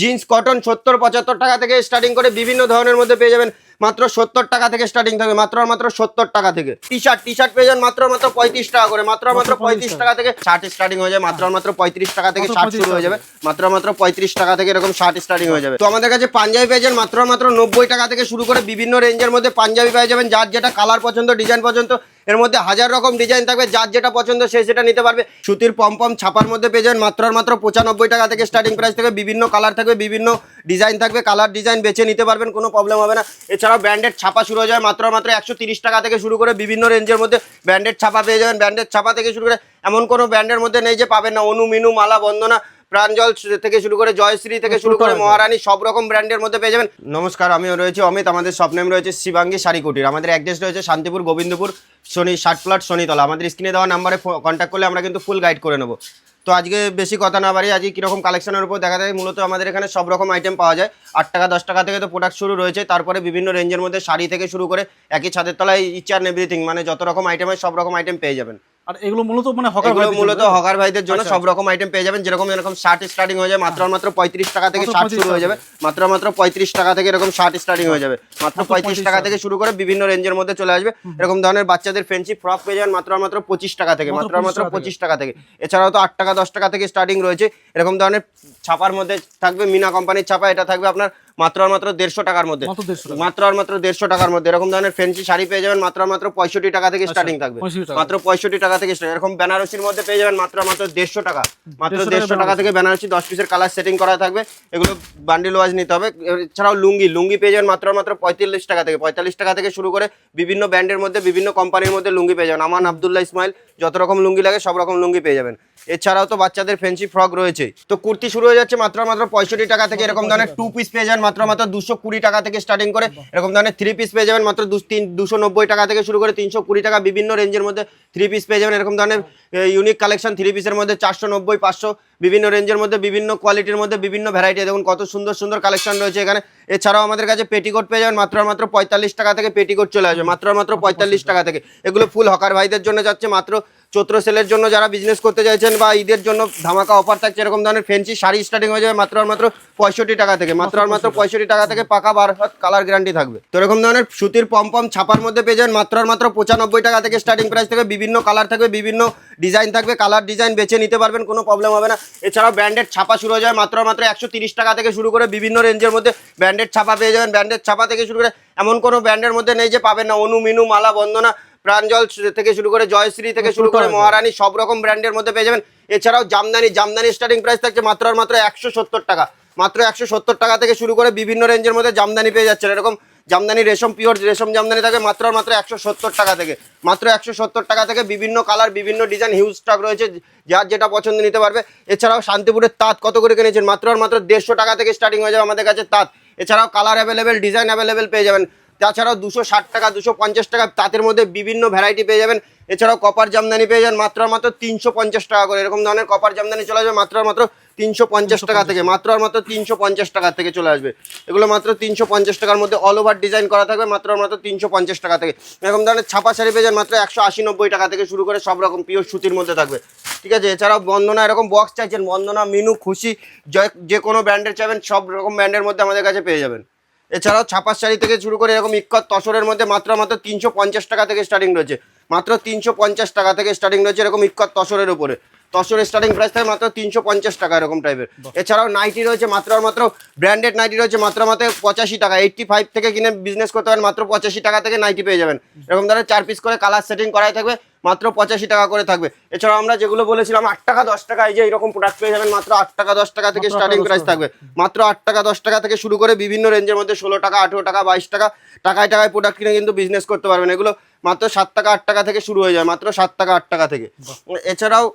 Jeans cotton সত্তর পঁচাত্তর টাকা থেকে স্টার্টিং করে বিভিন্ন ধরনের মধ্যে পেয়ে যাবেন। মাত্র সত্তর টাকা থেকে স্টার্টিং থাকবে মাত্র মাত্র সত্তর টাকা থেকে। টি শার্ট টি শার্ট পেয়ে যাবেন মাত্র মাত্র পঁয়ত্রিশ টাকা করে মাত্র মাত্র পঁয়ত্রিশ টাকা থেকে শার্ট স্টার্টিং হয়ে যাবে মাত্র মাত্র পঁয়ত্রিশ টাকা থেকে শার্ট শুরু হয়ে যাবে মাত্র মাত্র পঁয়ত্রিশ টাকা থেকে এরকম শার্ট স্টার্টিং হয়ে যাবে। তো আমাদের কাছে পাঞ্জাবি পেয়ে যাবেন মাত্র মাত্র নব্বই টাকা থেকে শুরু করে বিভিন্ন রেঞ্জের মধ্যে পাঞ্জাবি পেয়ে যাবেন। যার যেটা কালার পছন্দ ডিজাইন পছন্দ এর মধ্যে হাজার রকম ডিজাইন থাকবে, যার যেটা পছন্দ সে সেটা নিতে পারবে। সুতির পম্পম ছাপার মধ্যে পেয়ে যাবেন মাত্র মাত্র পঁচানব্বই টাকা থেকে স্টার্টিং প্রাইস থেকে বিভিন্ন কালার থাকবে, বিভিন্ন ডিজাইন থাকবে। কালার ডিজাইন বেছে নিতে পারবেন, কোনো প্রবলেম হবে না। এছাড়াও ব্র্যান্ডেড ছাপা শুরু হয়ে যাবে মাত্র মাত্র একশো টাকা থেকে শুরু করে বিভিন্ন রেঞ্জের মধ্যে ব্র্যান্ডেড ছাপা পেয়ে যাবেন। ব্র্যান্ডেড ছাপা থেকে শুরু করে, এমন কোনো ব্র্যান্ডের মধ্যে নেই যে পাবেন না। অনু, মিনু, মালা, বন্দনা প্রাঞ্জল থেকে শুরু করে জয়শ্রী থেকে শুরু করে মহারানী সব রকম ব্র্যান্ডের মধ্যে পেয়ে যাবেন। নমস্কার আমি রয়েছি অমিত আমাদের স্বপ্নেম রয়েছে শিবাঙ্গী শাড়ি কুটির আমাদের অ্যাড্রেস রয়েছে শান্তিপুর গোবিন্দপুর শনি ষাট প্লাট শনিতলা। আমাদের স্ক্রিনে দেওয়া নাম্বারে কন্ট্যাক্ট করলে আমরা কিন্তু ফুল গাইড করে নেব। তো আজকে বেশি কথা না বাড়ি আজকে কীরকম কালেকশনের উপর দেখা যায় মূলত আমাদের এখানে সব রকম আইটেম পাওয়া যায়। আট টাকা দশ টাকা থেকে তো প্রোডাক্ট শুরু রয়েছে তারপরে বিভিন্ন রেঞ্জের মধ্যে শাড়ি থেকে শুরু করে একই ছাদের তলায় ইচ অ্যান্ড এভরিথিং মানে যত রকম আইটেম হয় সব রকম আইটেম পেয়ে যাবেন। আর এগুলো মূলত মানে হকার এগুলো মূলত হকার ভাইদের জন্য আচ্ছা, সব রকম আইটেম পেয়ে যাবেন। যেরকম এরকম শার্ট স্টার্টিং হয়ে যায় মাত্র মাত্র পঁয়ত্রিশ টাকা থেকে শার্ট শুরু হয়ে যাবে। মাত্র মাত্র পঁয়ত্রিশ টাকা থেকে এরকম শার্ট স্টার্টিং হয়ে যাবে। মাত্র পঁয়ত্রিশ টাকা। থেকে শুরু করে বিভিন্ন রেঞ্জের মধ্যে চলে আসবে। এরকম ধরনের বাচ্চাদের ফেন্সি ফ্রক পেয়ে যাবেন মাত্র মাত্র পঁচিশ টাকা থেকে মাত্র মাত্র আর মাত্র 25 টাকা পঁচিশ টাকা থেকে। এছাড়াও তো আট টাকা দশ টাকা থেকে স্টার্টিং রয়েছে। এরকম ধরনের ছাপার মধ্যে থাকবে মিনা কোম্পানির ছাপা এটা থাকবে আপনার মাত্র আর মাত্র দেড়শো টাকার মধ্যে। মাত্র 150 টাকা। মাত্র আর মাত্র দেড়শো টাকার মধ্যে। এরকম ধরনের ফেন্সি শাড়ি পেয়ে যাবেন মাত্র আর মাত্র পঁয়ষট্টি টাকা থেকে স্টার্টিং থাকবে। মাত্র পঁয়ষট্টি টাকা থেকে। এরকম বেনারসির মধ্যে পেয়ে যাবেন মাত্র মাত্র দেড়শো টাকা। মাত্র দেড়শো টাকা থেকে বেনারসি দশ পিসের কালার সেটিং করা থাকবে। এগুলো বান্ডিল ওয়াইজ নিতে হবে। এছাড়াও লুঙ্গি। লুঙ্গি পেয়ে যাবেন মাত্র মাত্র পঁয়তাল্লিশ টাকা থেকে। পঁয়তাল্লিশ টাকা থেকে শুরু করে বিভিন্ন ব্র্যান্ডের মধ্যে বিভিন্ন কোম্পানির মধ্যে লুঙ্গি পেয়ে যাবেন। আমান আবদুল্লাহ ইসমাইল যত রকম লুঙ্গি লাগে সব রকম লুঙ্গি পেয়ে যাবেন। এছাড়াও তো বাচ্চাদের ফ্যান্সি ফ্রক রয়েছে। তো কুর্তি শুরু হয়ে যাচ্ছে মাত্র মাত্র পঁয়ষট্টি টাকা থেকে। এরকম ধরনের টু পিস পেয়ে যাবেন মাত্র মাত্র দুশো কুড়ি টাকা থেকে স্টার্টিং করে এরকম ধরনের থ্রি পিস পেয়ে যাবেন মাত্র তিন দুশো নব্বই টাকা থেকে শুরু করে তিনশো কুড়ি টাকা বিভিন্ন রেঞ্জের মধ্যে থ্রি পিস পেয়ে যাবেন এরকম ধরনের ইউনিক কালেকশন থ্রি পিসের মধ্যে চারশো নব্বই পাঁচশো বিভিন্ন রেঞ্জের মধ্যে বিভিন্ন কোয়ালিটির মধ্যে বিভিন্ন ভ্যারাইটি দেখুন কত সুন্দর সুন্দর কালেকশন রয়েছে এখানে। এছাড়াও আমাদের কাছে পেটিকোট পেয়ে যাবেন মাত্র মাত্র পঁয়তাল্লিশ টাকা থেকে পেটিকোট চলে আসবে মাত্র মাত্র পঁয়তাল্লিশ টাকা থেকে। এগুলো ফুল হকার ভাইদের জন্য যাচ্ছে মাত্র চৈত্র সেলের জন্য যারা বিজনেস করতে চাইছেন বা ঈদের জন্য ধামাকা অফার থাকছে, এরকম ধরনের ফেন্সি শাড়ি স্টার্টিং হয়ে যাবে মাত্র আর মাত্র পঁয়ষট্টি টাকা থেকে, মাত্র আর মাত্র পঁয়ষট্টি টাকা থেকে পাকা বার হাত কালার গ্যারান্টি থাকবে। তো এরকম ধরনের সুতির পম্পম ছাপার মধ্যে পেয়ে যাবেন মাত্র আর মাত্র পঁচানব্বই টাকা থেকে স্টার্টিং প্রাইস থেকে বিভিন্ন কালার থাকবে, বিভিন্ন ডিজাইন থাকবে কালার ডিজাইন বেছে নিতে পারবেন, কোনো প্রবলেম হবে না। এছাড়াও ব্র্যান্ডেড ছাপা শুরু হয়ে যাবে মাত্র মাত্র একশো টাকা থেকে শুরু করে বিভিন্ন রেঞ্জের মধ্যে ব্র্যান্ডেড ছাপা পেয়ে যাবেন। ব্র্যান্ডেড ছাপা থেকে শুরু করে এমন কোনো ব্র্যান্ডের মধ্যে নেই যে পাবেন না, অনু, মিনু, মালা, বন্দনা প্রাঞ্জল থেকে শুরু করে জয়শ্রী থেকে শুরু করে মহারানী সব রকম ব্র্যান্ডের মধ্যে পেয়ে যাবেন। এছাড়াও জামদানি জামদানি স্টার্টিং প্রাইস থাকছে মাত্র আর মাত্র একশো সত্তর টাকা। মাত্র একশো সত্তর টাকা থেকে শুরু করে বিভিন্ন রেঞ্জের মধ্যে জামদানি পেয়ে যাচ্ছেন। এরকম জামদানি রেশম পিওর রেশম জামদানি থাকে মাত্র আর মাত্র একশো সত্তর টাকা থেকে। মাত্র একশো সত্তর টাকা থেকে বিভিন্ন কালার বিভিন্ন ডিজাইন হিউজ স্টক রয়েছে। যার যেটা পছন্দ নিতে পারবে। এছাড়াও শান্তিপুরের তাঁত কত করে কিনেছেন? মাত্র আর মাত্র দেড়শো টাকা থেকে স্টার্টিং হয়ে যাবে আমাদের কাছে তাঁত। এছাড়াও কালার অ্যাভেলেবেল ডিজাইন অ্যাভেলেবেল পেয়ে যাবেন। তাছাড়াও দুশো ষাট টাকা, দুশো পঞ্চাশ টাকা তাঁতের মধ্যে বিভিন্ন ভ্যারাইটি পেয়ে যাবেন। এছাড়াও কপার জামদানি পেয়ে যান মাত্র মাত্র তিনশো পঞ্চাশ টাকা করে। এরকম ধরনের কপার জামদানি চলে আসবে মাত্র মাত্র তিনশো পঞ্চাশ টাকা থেকে, মাত্র আর মাত্র তিনশো পঞ্চাশ টাকা থেকে চলে আসবে। এগুলো মাত্র তিনশো পঞ্চাশ টাকার মধ্যে অল ওভার ডিজাইন করা থাকবে মাত্র মাত্র তিনশো পঞ্চাশ টাকা থেকে। এরকম ধরনের ছাপা শাড়ি পেয়ে যান মাত্র একশো আশি নব্বই টাকা থেকে শুরু করে সব রকম পিওর সুতির মধ্যে থাকবে। ঠিক আছে? এছাড়াও বন্দনা, এরকম বক্স চাইছেন, বন্দনা, মিনু, খুশি, যে- যে কোনো ব্র্যান্ডের চাইবেন, সব রকম ব্র্যান্ডের মধ্যে আমাদের কাছে পেয়ে যাবেন। এছাড়াও ছাপার শাড়ি থেকে শুরু করে এরকম ইক্কত তসরের মধ্যে মাত্র মাত্র তিনশো পঞ্চাশ টাকা থেকে স্টার্টিং রয়েছে। মাত্র তিনশো পঞ্চাশ টাকা থেকে স্টার্টিং রয়েছে এরকম ইক্কত তসরের উপরে। তসরের স্টার্টিং প্রাইস থাকে মাত্র তিনশো পঞ্চাশ টাকা এরকম টাইপের এছাড়াও নাইটি রয়েছে মাত্র মাত্র ব্র্যান্ডেড নাইটি রয়েছে মাত্র মাত্র পঁচাশি টাকা। এইটটি ফাইভ থেকে কিনে বিজনেস করতে পারেন মাত্র পঁচাশি টাকা থেকে নাইটি পেয়ে যাবেন। এরকম ধরনের চার পিস করে কালার সেটিং করাই থাকবে মাত্র পঁচাশি টাকা করে থাকবে। এছাড়াও আমরা যেগুলো বলেছিলাম আট টাকা দশ টাকা এই যে এরকম প্রোডাক্ট পেয়ে যাবেন মাত্র আট টাকা দশ টাকা থেকে স্টার্টিং প্রাইস থাকবে। মাত্র আট টাকা দশ টাকা থেকে শুরু করে বিভিন্ন রেঞ্জের মধ্যে ষোলো টাকা আঠেরো টাকা বাইশ টাকা টাকায় টাকায় প্রোডাক্ট কিনে কিন্তু বিজনেস করতে পারবেন। এগুলো মাত্র সাত টাকা আট টাকা থেকে শুরু হয়ে যায় মাত্র সাত টাকা আট টাকা থেকে। এছাড়াও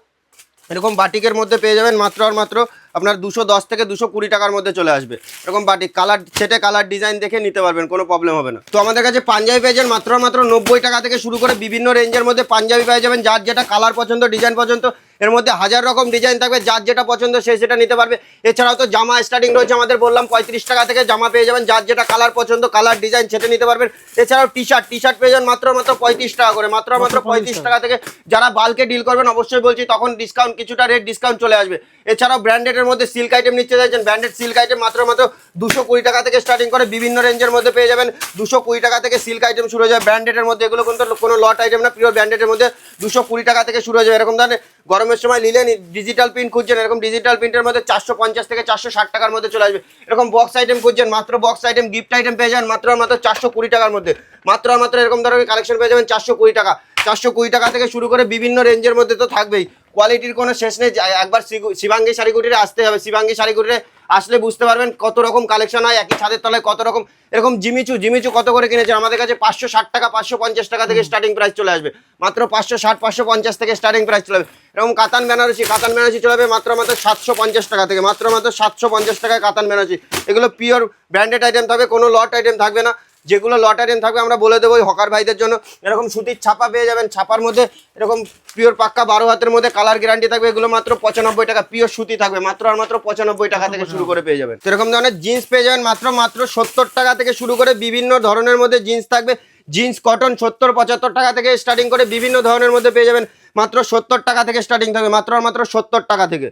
এরকম বাটিকের মধ্যে পেয়ে যাবেন মাত্র আর মাত্র আপনার দুশো দশ থেকে দুশো কুড়ি টাকার মধ্যে চলে আসবে। এরকম বাটিক কালার সেটে কালার ডিজাইন দেখে নিতে পারবেন কোনো প্রবলেম হবে না। তো আমাদের কাছে পাঞ্জাবি পেয়ে যাবেন মাত্র মাত্র নব্বই টাকা থেকে শুরু করে বিভিন্ন রেঞ্জের মধ্যে পাঞ্জাবি পেয়ে যাবেন যার যেটা কালার পছন্দ ডিজাইন পছন্দ এর মধ্যে হাজার রকম ডিজাইন থাকবে যার যেটা পছন্দ সে সেটা নিতে পারবে। এছাড়াও তো জামা স্টার্টিং রয়েছে আমাদের বললাম পঁয়ত্রিশ টাকা থেকে জামা পেয়ে যাবেন যার যেটা কালার পছন্দ কালার ডিজাইন সেটা নিতে পারবেন। এছাড়াও টি শার্ট টি শার্ট পেয়ে যাবেন মাত্র মাত্র পঁয়ত্রিশ টাকা করে মাত্র মাত্র পঁয়ত্রিশ টাকা থেকে যারা বালকে ডিল করবেন অবশ্যই বলছি তখন ডিসকাউন্ট কিছুটা রেট ডিসকাউন্ট চলে আসবে। এছাড়াও ব্র্যান্ডেডের মধ্যে সিল্ক আইটেম নিচ্ছে চাইছেন। ব্র্যান্ডেড সিল্ক আইটেম মাত্র মাত্র দুশো কুড়ি টাকা থেকে স্টার্টিং করে বিভিন্ন রেঞ্জের মধ্যে পেয়ে যাবেন। দুশো কুড়ি টাকা থেকে সিল্ক আইটেম শুরু হয়ে যাবে। ব্র্যান্ডেডের মধ্যে এগুলো কিন্তু কোনো লট আইটেম না পিওর ব্র্যান্ডেডের মধ্যে দুশো কুড়ি টাকা থেকে শুরু হয়ে যাবে। এরকম ধরনের গরমের সময় নিলেন ডিজিটাল প্রিন্ট খুঁজছেন, এরকম ডিজিটাল প্রিন্টের মধ্যে চারশো পঞ্চাশ থেকে চারশো ষাট টাকার মধ্যে চলে আসবে। এরকম বক্স আইটেম খুঁজছেন, মাত্র বক্স আইটেম গিফট আইটেম পেয়ে যান, মাত্র মাত্র চারশো কুড়ি টাকার মধ্যে। মাত্র মাত্র এরকম ধরনের কালেকশন পেয়ে যাবেন চারশো কুড়ি টাকা। চারশো কুড়ি টাকা থেকে শুরু করে বিভিন্ন রেঞ্জের মধ্যে তো থাকবেই। কোয়ালিটির কোনো শেষ নেই। একবার শিবাঙ্গী শাড়িগুটিরে আসতে হবে। শিবাঙ্গী শাড়িগুটিরে আসলে বুঝতে পারবেন কত রকম কালেকশন হয় একই ছাদের তলায় কত রকম এরকম জিমিচু জিমিচু কত করে কিনেছে আমাদের কাছে পাঁচশো ষাট টাকা পাঁচশো পঞ্চাশ টাকা থেকে স্টার্টিং প্রাইস চলে আসবে। মাত্র পাঁচশো ষাট পাঁচশো পঞ্চাশ থেকে স্টার্টিং প্রাইস চলে আসবে। এরকম কাতান বেনারসি কাতান বেনারসি চলে যাবে মাত্র মাত্র সাতশো পঞ্চাশ টাকা থেকে। মাত্র মাত্র সাতশো পঞ্চাশ টাকায় কাতান বেনারসি। এগুলো পিওর ব্র্যান্ডেড আইটেম থাকবে কোনো লট আইটেম থাকবে না। যেগুলো লট আইটেম থাকবে, আমরা বলে দেবো ওই হকার ভাইদের জন্য। এরকম সুতির ছাপা পেয়ে যাবেন, ছাপার মধ্যে এরকম পিওর পাক্কা বারো হাতের মধ্যে কালার গ্যারান্টি থাকবে, এগুলো মাত্র পঁচানব্বই টাকা পিওর সুতি থাকবে, মাত্র আর মাত্র পঁচানব্বই টাকা থেকে শুরু করে পেয়ে যাবেন। এরকম ধরনের জিন্স পেয়ে যাবেন, মাত্র মাত্র সত্তর টাকা থেকে শুরু করে বিভিন্ন ধরনের মধ্যে জিন্স থাকবে। জিন্স কটন সত্তর, পঁচাত্তর টাকা থেকে স্টার্টিং করে বিভিন্ন ধরনের মধ্যে পেয়ে যাবেন, মাত্র সত্তর টাকা থেকে স্টার্টিং থাকবে, মাত্র আর মাত্র সত্তর টাকা থেকে।